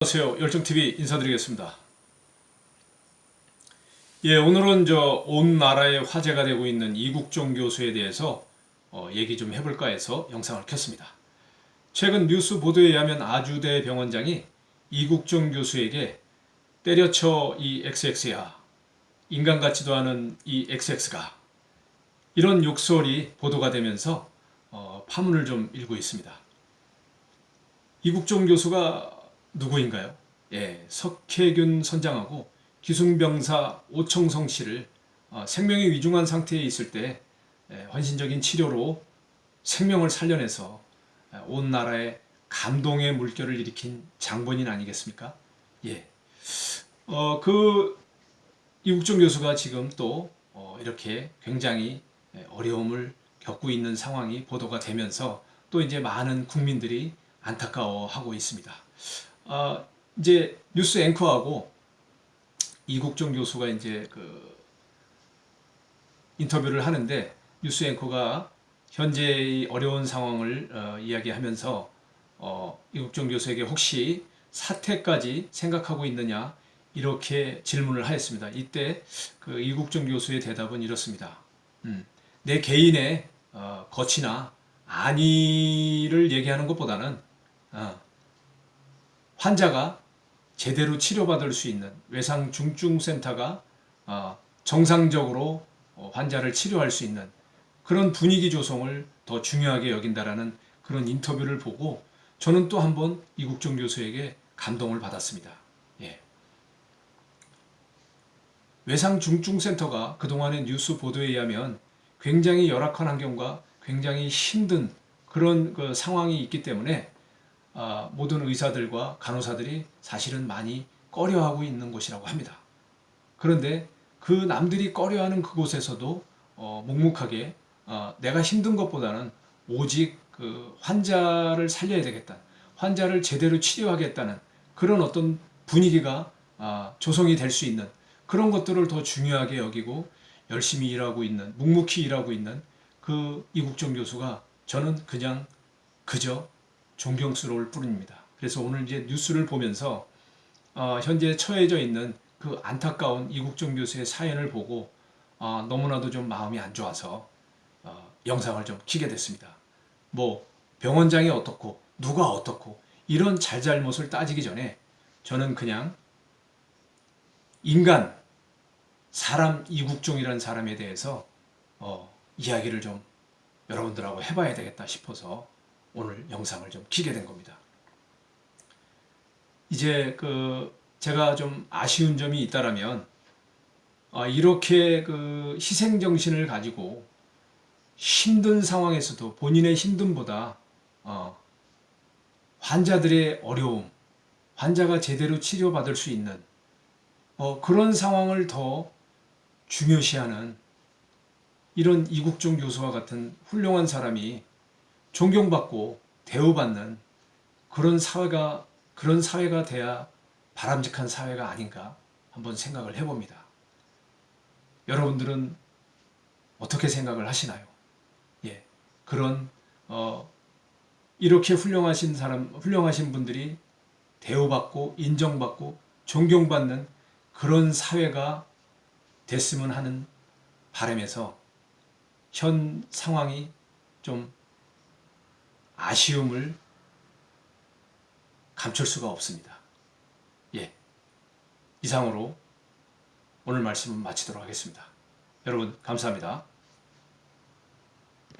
안녕하세요. 열정TV 인사드리겠습니다. 예, 오늘은 저 온 나라에 화제가 되고 있는 이국종 교수에 대해서 어, 얘기 좀 해볼까 해서 영상을 켰습니다. 최근 뉴스 보도에 의하면 아주대 병원장이 이국종 교수에게 때려쳐 이 XX야, 인간 같지도 않은 이 XX가 이런 욕설이 보도가 되면서 어, 파문을 좀 일고 있습니다. 이국종 교수가 누구인가요? 예, 석혜균 선장하고 기순병사 오청성 씨를 어, 생명이 위중한 상태에 있을 때 예, 헌신적인 치료로 생명을 살려내서 예, 온 나라에 감동의 물결을 일으킨 장본인 아니겠습니까? 예. 어, 그 이국종 교수가 지금 또 어, 이렇게 굉장히 예, 어려움을 겪고 있는 상황이 보도가 되면서 또 이제 많은 국민들이 안타까워하고 있습니다. 아, 이제 뉴스 앵커하고 이국종 교수가 이제 그 인터뷰를 하는데 뉴스 앵커가 현재의 어려운 상황을 어, 이야기하면서 어, 이국종 교수에게 혹시 사퇴까지 생각하고 있느냐 이렇게 질문을 하였습니다. 이때 그 이국종 교수의 대답은 이렇습니다. 음, 내 개인의 어, 거치나 안위를 얘기하는 것보다는 어, 환자가 제대로 치료받을 수 있는 외상 중증 센터가 어, 정상적으로 어, 환자를 치료할 수 있는 그런 분위기 조성을 더 중요하게 여긴다라는 그런 인터뷰를 보고 저는 또 한번 이국종 교수에게 감동을 받았습니다. 예. 외상 중증 센터가 그동안의 뉴스 보도에 의하면 굉장히 열악한 환경과 굉장히 힘든 그런 그 상황이 있기 때문에 아, 모든 의사들과 간호사들이 사실은 많이 꺼려하고 있는 곳이라고 합니다. 그런데 그 남들이 꺼려하는 그곳에서도 어, 묵묵하게 어, 내가 힘든 것보다는 오직 그 환자를 살려야 되겠다. 환자를 제대로 치료하겠다는 그런 어떤 분위기가 아, 조성이 될 수 있는 그런 것들을 더 중요하게 여기고 열심히 일하고 있는 묵묵히 일하고 있는 그 이국정 교수가 저는 그냥 그저 존경스러울 뿐입니다. 그래서 오늘 이제 뉴스를 보면서 어, 현재 처해져 있는 그 안타까운 이국종 교수의 사연을 보고 어, 너무나도 좀 마음이 안 좋아서 어, 영상을 좀 키게 됐습니다. 뭐 병원장이 어떻고 누가 어떻고 이런 잘잘못을 따지기 전에 저는 그냥 인간 사람 이국종이라는 사람에 대해서 어, 이야기를 좀 여러분들하고 해봐야 되겠다 싶어서 오늘 영상을 좀 키게 된 겁니다. 이제 그 제가 좀 아쉬운 점이 있다라면 어, 이렇게 그 희생 정신을 가지고 힘든 상황에서도 본인의 힘듦보다 어, 환자들의 어려움, 환자가 제대로 치료받을 수 있는 어, 그런 상황을 더 중요시하는 이런 이국종 교수와 같은 훌륭한 사람이 존경받고 대우받는 그런 사회가 그런 사회가 돼야 바람직한 사회가 아닌가 한번 생각을 해봅니다. 여러분들은 어떻게 생각을 하시나요? 예, 그런 어, 이렇게 훌륭하신 사람, 훌륭하신 분들이 대우받고 인정받고 존경받는 그런 사회가 됐으면 하는 바람에서 현 상황이 좀 아쉬움을 감출 수가 없습니다. 예. 이상으로 오늘 말씀은 마치도록 하겠습니다. 여러분, 감사합니다.